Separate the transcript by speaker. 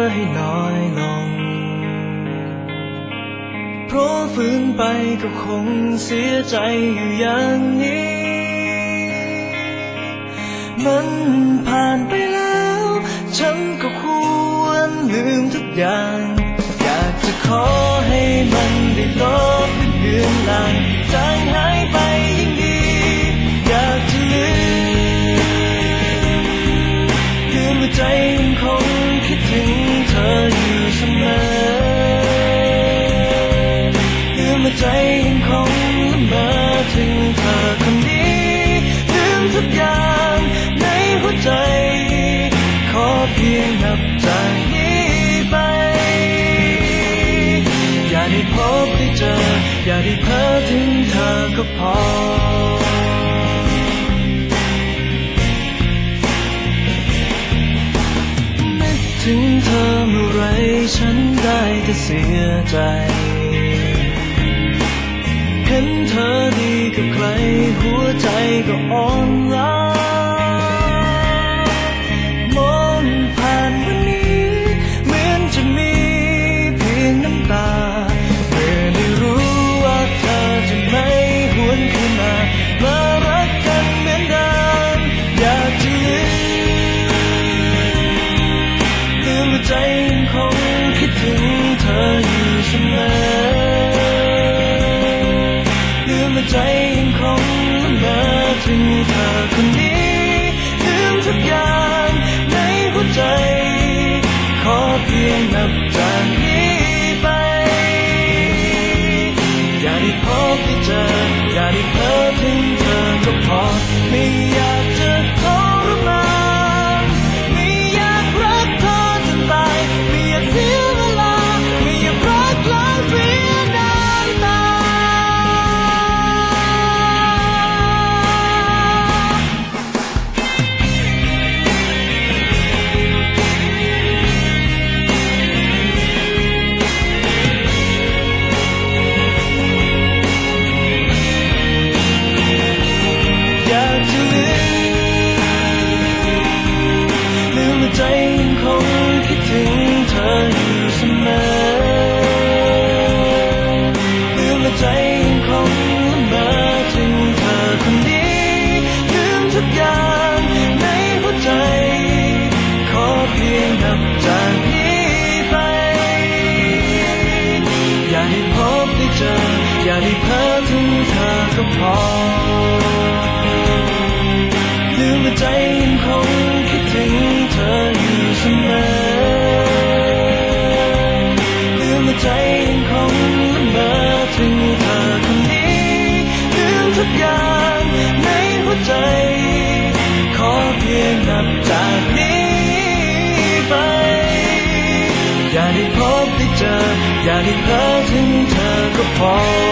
Speaker 1: อให้น้อยลง เพราะฝืนไปก็คงเสียใจอยู่อย่างนี้ มันผ่านไปแล้ว ฉันก็ควรลืมทุกอย่าง อยากจะขอให้มันได้ลบเป็นลือนลางจางหายไปยิ่ง ใจยังคงละเมอถึงเธอคนนี้ลืมทุกอย่างในหัวใจ ขอเพียงนับจากนี้ไป อย่าได้พบได้เจอ อย่าได้เพ้อถึงเธอก็พอถึงเธอเมื่อไรฉันได้แต่เสียใจ นเธอดีกับใครหัวใจก็อ่อนล้า บจากนี้ไป อย่าได้พบได้เจอ อย่าได้เพ้อถึงเธอก็พอไม่ บได้เจอ อย่าได้เพ้อถึงเธอก็พอลืมว่าใจยังคงคิดถึงเธออยู่เสมอลืมว่าใจยังคงละเมอถึงเธอคนนี้ลืมทุกอย่างในหัวใจ ขอเพียงนับจากนี้ไป อย่าได้พบได้เจอ อย่าได้เพ้อถึง Apart.